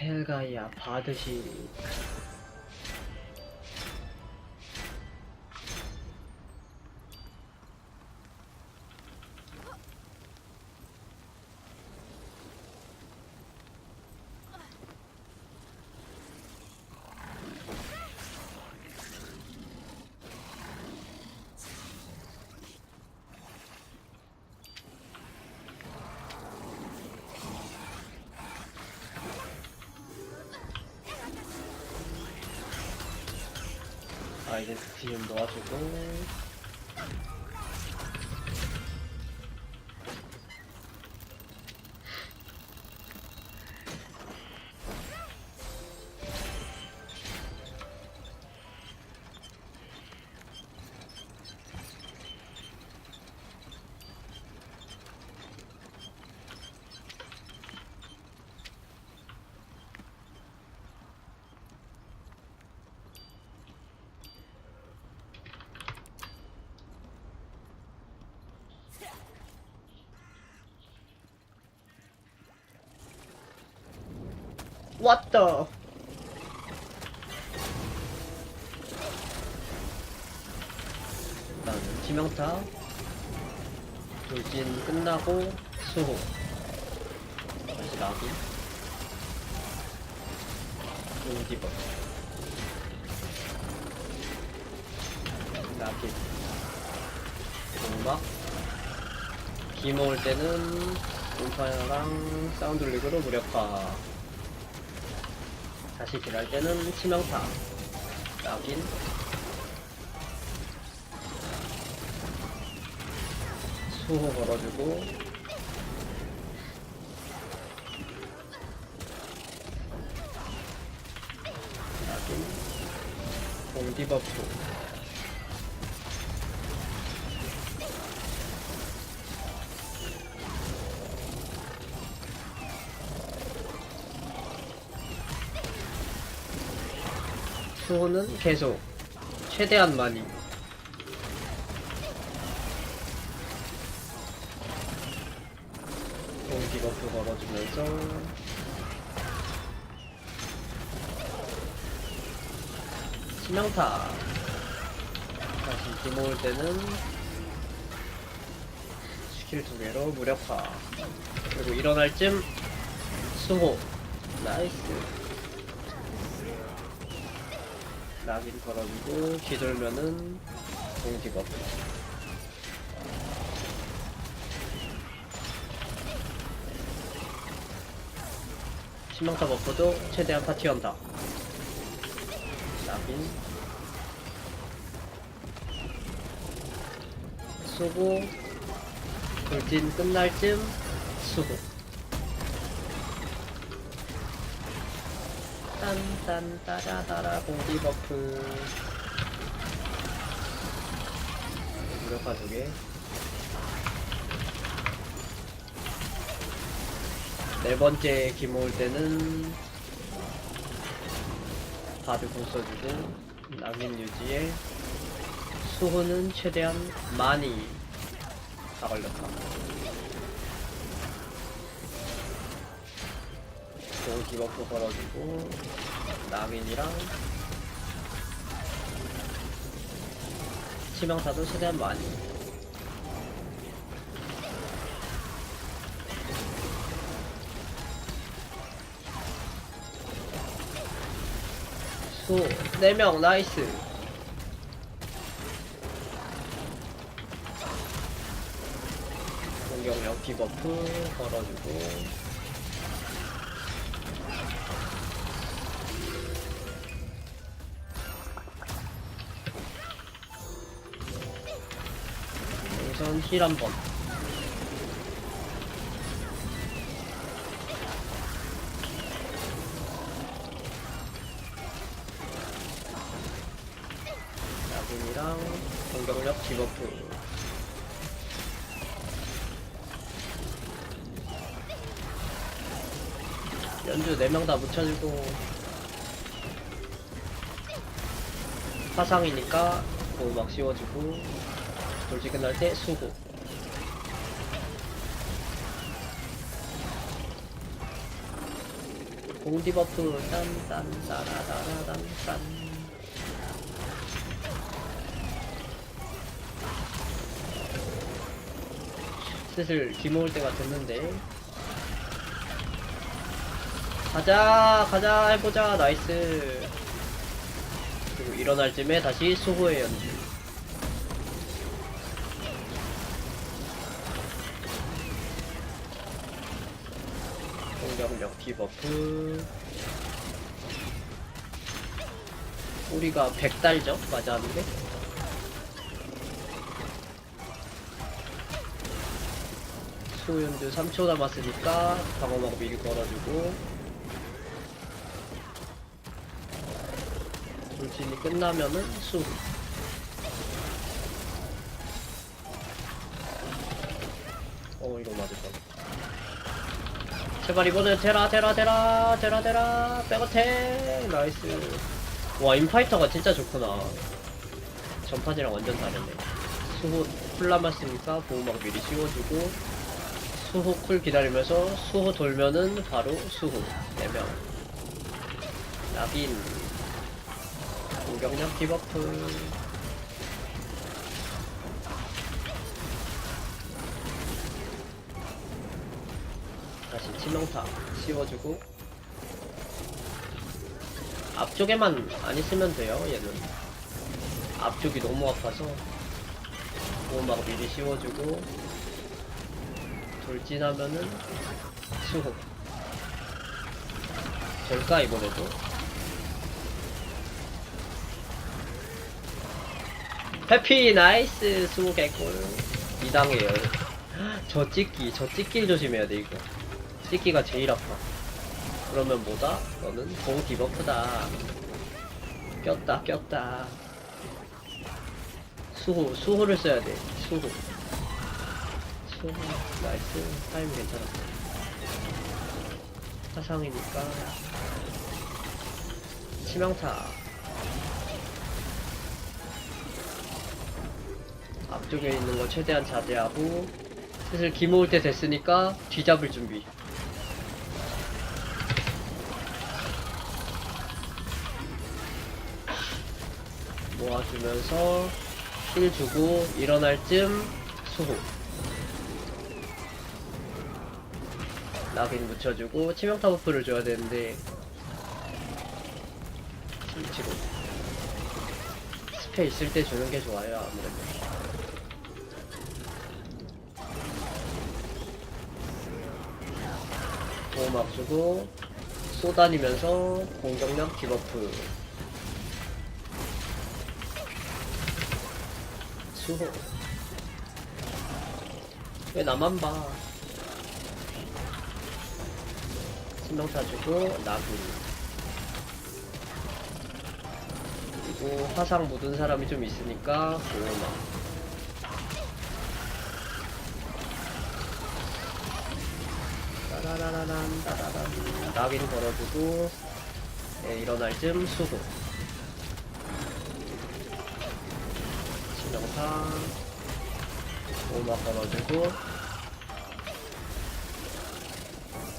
헬가이아 바드시 아이덴티티 좀 놓아주고 왔다. 일단 치명타. 돌진 끝나고 수호. 다시 용디버. 나기 음악 기 먹을 때는 음파랑 사운드 릭으로 무력화 다시 딜할 때는 치명타. 낙인 수호 걸어주고. 낙인 공디버프 수호는 계속 최대한 많이. 공기 버프 걸어주면서. 치명타. 다시 기 모을 때는 스킬 두 개로 무력화. 그리고 일어날 쯤 수호. 나이스 낙인 걸어주고 뒤돌면은 공기버프 신망타 버프도 최대한 파티 한다. 낙인. 수고. 돌진 끝날 쯤 수고 딴딴 따라따라 공기 버프. 무력화 두개. 네 번째 기 모을 때는 바드 공 써주고 낙인 유지에 수호는 최대한 많이 다 걸렸다 공기 버프 걸어주고 낙인이랑 치명타도 최대한 많이. 수 4명 나이스. 공격력 디버프 걸어주고 힐 한번. 야근이랑 공격력 디버프. 연주 4명 다 묻혀주고. 화상이니까 보호막 씌워주고 돌지 끝날 때 수고 공디 버프. 딴딴 따라다라단딴. 슬슬 기 모을 때가 됐는데. 가자 가자 해보자. 나이스. 그리고 일어날 쯤에 다시 수호의 연주 공격력 디버프 우리가 100달죠? 맞았는데? 수연주 3초 남았으니까 방어막 미리 걸어주고 돌진이 끝나면은 수 어 이거 맞을 뻔 제발 이번엔 테라 테라 테라 테라 테라. 백어택 나이스. 와 인파이터가 진짜 좋구나. 전판이랑 완전 다르네. 수호 쿨 남았으니까 보호막 미리 씌워주고 수호 쿨 기다리면서 수호 돌면은 바로 수호. 4명. 나빈 공격력 디버프 다시 치명타 씌워주고 앞쪽에만 안 있으면 돼요 얘는. 앞쪽이 너무 아파서 보호막 미리 씌워주고 돌진하면은 수호. 될까 이번에도. 해피 나이스 수호 개꿀. 2당해요. 저 찍기 저 찍기를 조심해야 돼 이거 찍기가 제일 아파. 그러면 뭐다? 너는 공 디버프다. 꼈다 꼈다. 수호 수호를 써야 돼. 수호. 수호 나이스. 타임 괜찮았어. 화상이니까. 치명타. 앞쪽에 있는 거 최대한 자제하고 슬슬 기 모을 때 됐으니까 뒤잡을 준비 모아주면서 힐 주고 일어날 쯤 수호. 낙인 묻혀주고 치명타 버프를 줘야 되는데 실치로 스페 있을 때 주는 게 좋아요 아무래도. 보호막 주고 쏘다니면서 공격력 디버프 수호 왜 나만 봐? 신명타 주고 나군 그리고 화상 묻은 사람이 좀 있으니까 보호막 따라라라란 따라란. 낙인 걸어주고 네, 일어날 쯤 수호 신명타 보호막 걸어주고.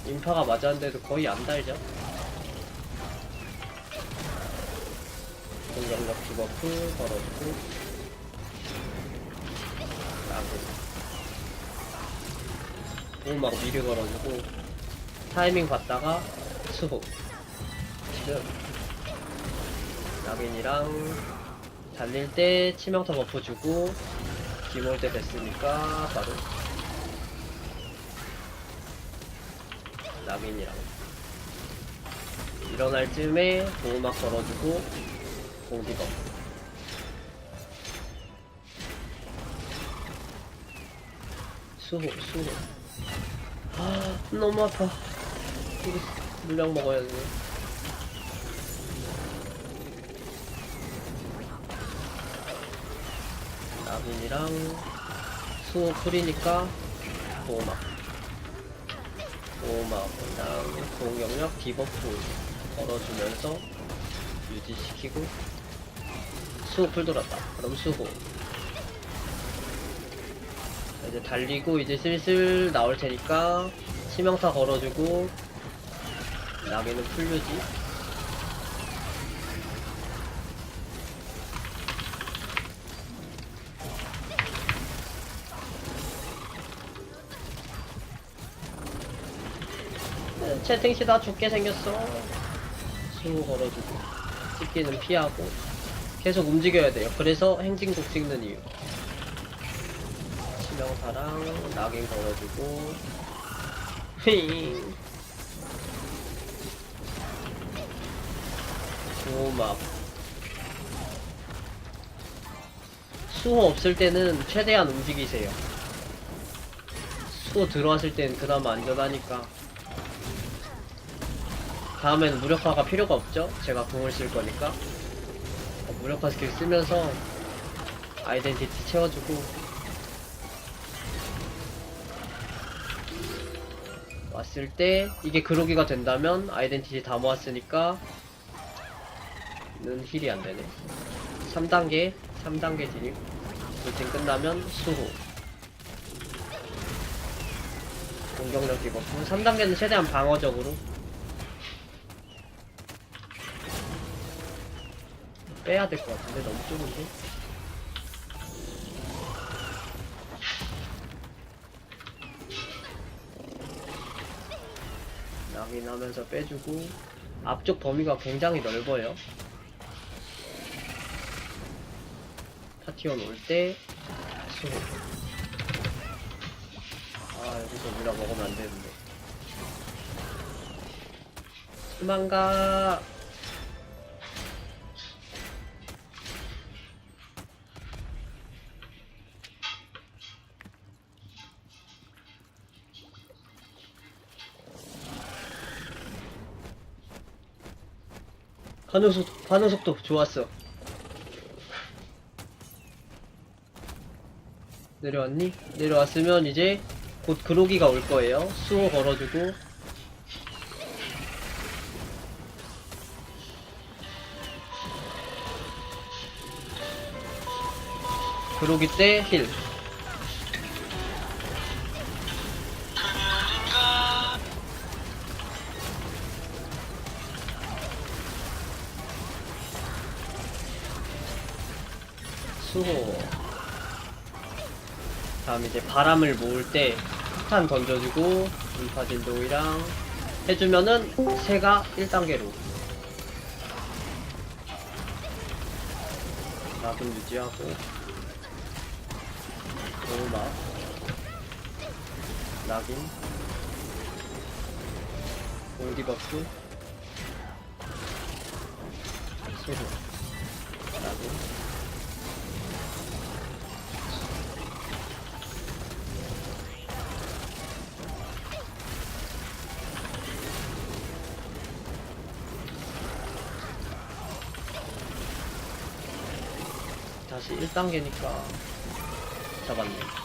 인파가 맞았는데도 거의 안 달죠? 공격력 디버프 걸어주고. 낙인 보호막 미리 걸어주고. 타이밍 봤다가 수호. 지금. 낙인이랑 달릴 때 치명타 버프 주고 기몰 때 됐으니까 바로 낙인이랑 일어날 쯤에 보호막 걸어주고 공기버 수호 수호. 아 너무 아파. 물량 먹어야 돼 낙인이랑 수호 풀이니까 보호막. 보호막이랑 공격력 디버프 걸어주면서 유지시키고 수호 풀 돌았다. 그럼 수호. 자, 이제 달리고 이제 슬슬 나올 테니까 치명타 걸어주고 낙에는 풀류지 채팅시 다 죽게 생겼어. 수호 걸어주고 찍기는 피하고 계속 움직여야 돼요. 그래서 행진곡 찍는 이유. 치명사랑 낙인 걸어주고. 휘잉. 오막. 수호 없을 때는 최대한 움직이세요. 수호 들어왔을 땐 그나마 안전하니까 다음엔 무력화가 필요가 없죠? 제가 궁을 쓸 거니까. 어, 무력화 스킬 쓰면서 아이덴티티 채워주고. 왔을 때 이게 그로기가 된다면 아이덴티티 다 모았으니까 는 힐이 안되네. 3단계 3단계 진입 루틴 끝나면 수호. 공격력 찍었고 3단계는 최대한 방어적으로 빼야 될 것 같은데 너무 좁은데? 낙인하면서 빼주고 앞쪽 범위가 굉장히 넓어요. 파티원 올때 수호 아 여기서 우리라 먹으면 안 되는데. 도망가 반응 속도, 반응 속도 좋았어. 내려왔니? 내려왔으면 이제 곧 그로기가 올 거예요. 수호 걸어주고. 그로기 때 힐. 수호. 다음 이제 바람을 모을 때 폭탄 던져주고 인파 딜도이랑 해주면은 새가 1단계로. 낙은 유지하고. 오마 낙인. 올디버프 소로 다시 1단계니까 잡았네.